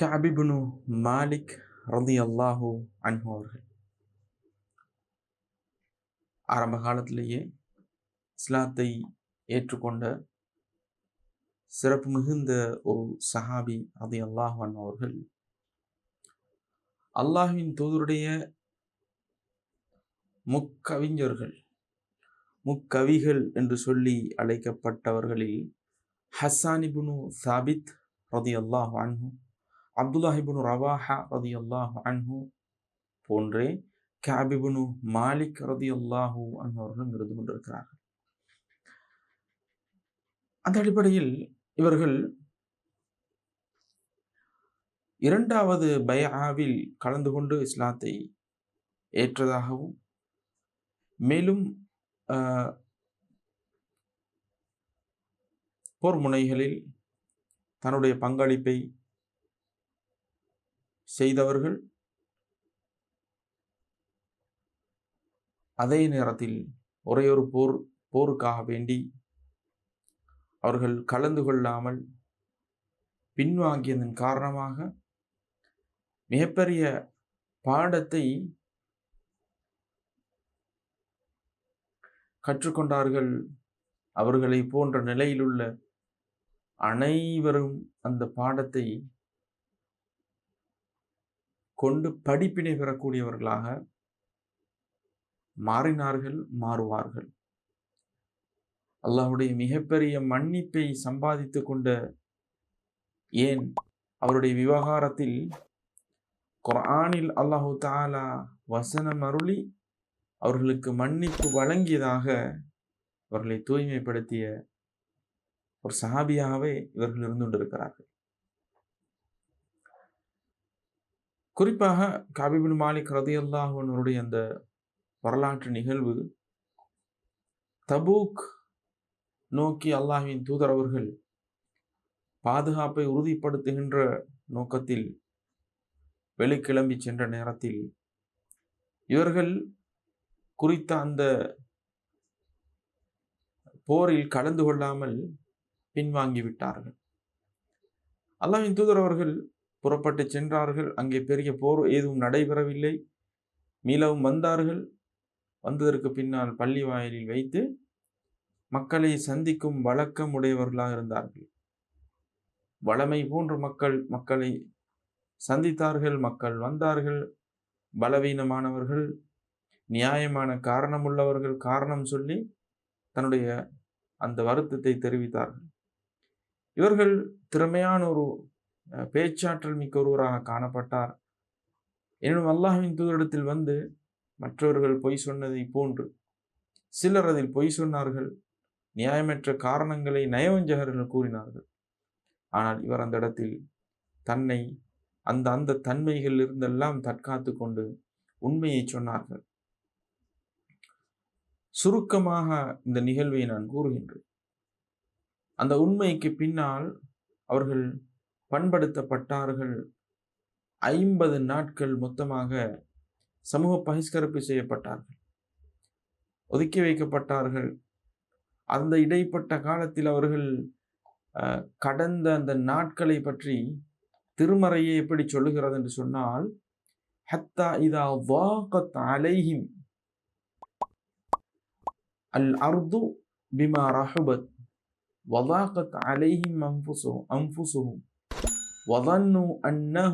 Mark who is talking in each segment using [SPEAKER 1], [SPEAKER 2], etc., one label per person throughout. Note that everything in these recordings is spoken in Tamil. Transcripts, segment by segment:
[SPEAKER 1] கபிபுனு மாலிக் ரதி அல்லாஹூ அன்ஹு அவர்கள். ஆரம்ப காலத்திலேயே இஸ்லாத்தை ஏற்றுக்கொண்ட சிறப்பு மிகுந்த ஒரு சஹாபி ரதி அல்லாஹ் அன்ஹு அவர்கள் அல்லாஹ்வின் தூதருடைய முக்கவிஞர்கள் முக்கவிகள் என்று சொல்லி அழைக்கப்பட்டவர்களில் ஹசானிபுனு சாபித் ரதி அல்லாஹ் அன்ஹு அப்துல்லாஹிபுனு ரவாஹா ரதி அல்லாஹு அன்ஹு போன்றே கேபிபுனு மாலிக் ரதி அல்லாஹு அன்ஹு அவர்களும் இருந்து கொண்டிருக்கிறார்கள். அந்த அடிப்படையில் இவர்கள் இரண்டாவது பயாவில் கலந்து கொண்டு இஸ்லாத்தை ஏற்றதாகவும் மேலும் போர் முனைகளில் தன்னுடைய பங்களிப்பை செய்தவர்கள் அதே நேரத்தில் ஒரே ஒரு போர் போருக்காக வேண்டி அவர்கள் கலந்து கொள்ளாமல் பின்வாங்கியதன் காரணமாக மிகப்பெரிய பாடத்தை கற்றுக்கொண்டார்கள். அவர்களை போன்ற நிலையிலுள்ள அனைவரும் அந்த பாடத்தை கொண்டு படிப்பினை பெறக்கூடியவர்களாக மாறினார்கள் மாறுவார்கள். அல்லாஹுடைய மிகப்பெரிய மன்னிப்பை சம்பாதித்து கொண்ட ஏன்? அவருடைய விவகாரத்தில் குரானில் அல்லாஹு தாலா வசனம் அருளி அவர்களுக்கு மன்னிப்பு வழங்கியதாக அவர்களை தூய்மைப்படுத்திய ஒரு சஹாபியாகவே இவர்கள் இருந்து கொண்டிருக்கிறார்கள். குறிப்பாக காபிபின் மாலிக் ரதியல்லாஹனுடைய அந்த வரலாற்று நிகழ்வு தபூக் நோக்கி அல்லாஹின் தூதர் அவர்கள் பாதுகாப்பை உறுதிப்படுத்துகின்ற நோக்கத்தில் வெளிக்கிளம்பி சென்ற நேரத்தில் இவர்கள் குறித்த அந்த போரில் கலந்து கொள்ளாமல் பின்வாங்கி விட்டார்கள். அல்லாஹின் தூதர் அவர்கள் புறப்பட்டு சென்றார்கள். அங்கே பெரிய போர் எதுவும் நடைபெறவில்லை. மீளவும் வந்தார்கள். வந்ததற்கு பின்னால் பள்ளி வாயிலில் வைத்து மக்களை சந்திக்கும் வழக்கம் உடையவர்களாக இருந்தார்கள். வளமை போன்ற மக்கள் மக்களை சந்தித்தார்கள். மக்கள் வந்தார்கள். பலவீனமானவர்கள் நியாயமான காரணமுள்ளவர்கள் காரணம் சொல்லி தன்னுடைய அந்த வருத்தத்தை தெரிவித்தார்கள். இவர்கள் திறமையான ஒரு பேச்சாற்றல் மிக்க ஒருவராக காணப்பட்டார். எனினும் அல்லாஹின் தூதரிடத்தில் வந்து மற்றவர்கள் பொய் சொன்னதை போன்று சிலர் அதில் பொய் சொன்னார்கள். நியாயமற்ற காரணங்களை நயவஞ்சகர்கள் கூறினார்கள். ஆனால் இவர் அந்த இடத்தில் தன்னை அந்த அந்த தன்மைகள் இருந்தெல்லாம் தற்காத்து கொண்டு உண்மையை சொன்னார்கள். சுருக்கமாக இந்த நிகழ்வை நான் கூறுகின்றேன். அந்த உண்மைக்கு பின்னால் அவர்கள் பண்படுத்தப்பட்டார்கள். ஐம்பது நாட்கள் மொத்தமாக சமூக பகிஷ்கரிப்பு செய்யப்பட்டார்கள். ஒதுக்கி வைக்கப்பட்டார்கள். அந்த இடைப்பட்ட காலத்தில் அவர்கள் கடந்த அந்த நாட்களை பற்றி திருமறையை எப்படி சொல்லுகிறது என்று சொன்னால் ஹத்தா இதா வாகத் அலைஹிம் அல் அர்து பிமா ரஹபத் வதாகத் அலைஹிம் அன்புசும் அம்புசுகும் وظنوا أنه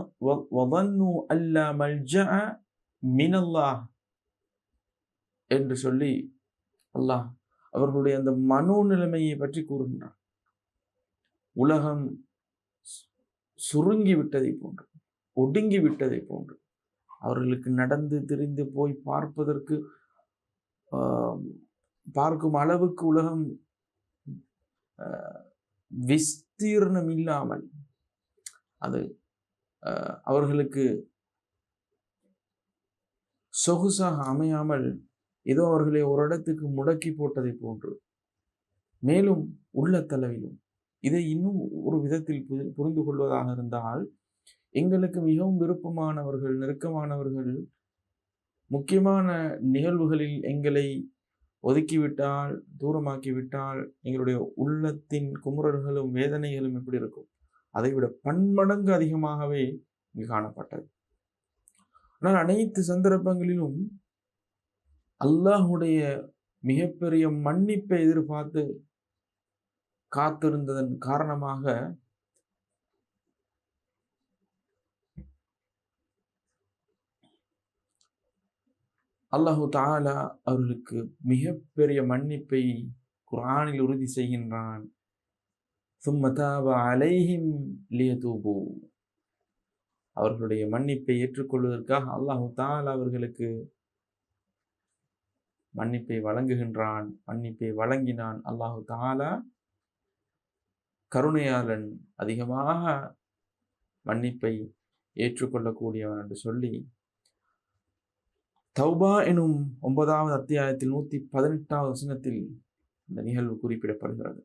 [SPEAKER 1] وظنوا ألا ملجأ من الله என்று சொல்லி அல்லாஹ் அவர்களுடைய அந்த மனோநிலைமையை பற்றி கூறுகின்றார் உலகம் சுருங்கி விட்டதை போன்று ஒடுங்கி விட்டதை போன்று அவர்களுக்கு நடந்து திரிந்து போய் பார்ப்பதற்கு பார்க்கும் அளவுக்கு உலகம் விஸ்தீர்ணம் இல்லாமல் அது அவர்களுக்கு சொகுசாக அமையாமல் ஏதோ அவர்களை ஒரு இடத்துக்கு முடக்கி போட்டதை போன்று. மேலும் உள்ள இதை இன்னும் ஒரு விதத்தில் புரிந்து கொள்வதாக இருந்தால் எங்களுக்கு மிகவும் விருப்பமானவர்கள் நெருக்கமானவர்கள் முக்கியமான நிகழ்வுகளில் எங்களை ஒதுக்கிவிட்டால் தூரமாக்கிவிட்டால் எங்களுடைய உள்ளத்தின் குமுறல்களும் வேதனைகளும் எப்படி இருக்கும்? அதைவிட பன்மடங்கு அதிகமாகவே இங்கு காணப்பட்டது. ஆனால் அனைத்து சந்தர்ப்பங்களிலும் அல்லாஹுடைய மிகப்பெரிய மன்னிப்பை எதிர்பார்த்து காத்திருந்ததன் காரணமாக அல்லாஹு தாலா அவர்களுக்கு மிகப்பெரிய மன்னிப்பை குரானில் உறுதி செய்கின்றான். சும்மதாப அலைஹிம் லியதூபு அவர்களுடைய மன்னிப்பை ஏற்றுக்கொள்வதற்காக அல்லாஹு தால அவர்களுக்கு மன்னிப்பை வழங்குகின்றான் மன்னிப்பை வழங்கினான். அல்லாஹு தாலா கருணையாளன் அதிகமாக மன்னிப்பை ஏற்றுக்கொள்ளக்கூடியவன் என்று சொல்லி தௌபா எனும் ஒன்பதாவது அத்தியாயத்தில் நூத்தி பதினெட்டாவது வசனத்தில் இந்த நிகழ்வு குறிப்பிடப்படுகிறது.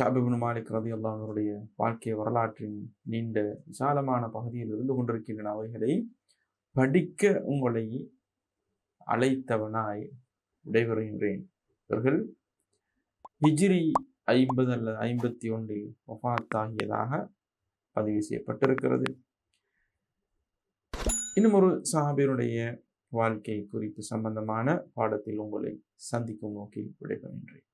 [SPEAKER 1] காபிபின் மாலிக் ரதி அல்லாஹருடைய வாழ்க்கை வரலாற்றின் நீண்ட விசாலமான பகுதியில் இருந்து கொண்டிருக்கின்றன அவைகளை படிக்க உங்களை அழைத்தவனாய் விடைபெறுகின்றேன். இவர்கள் ஹிஜ்ரி ஐம்பது அல்லது ஐம்பத்தி ஒன்றில் ஒஃபாத்தாகியதாக பதிவு செய்யப்பட்டிருக்கிறது. இன்னும் ஒரு சஹாபியருடைய வாழ்க்கை குறித்து சம்பந்தமான பாடத்தில் உங்களை சந்திக்கும் நோக்கில் விடைபெறுகின்றேன்.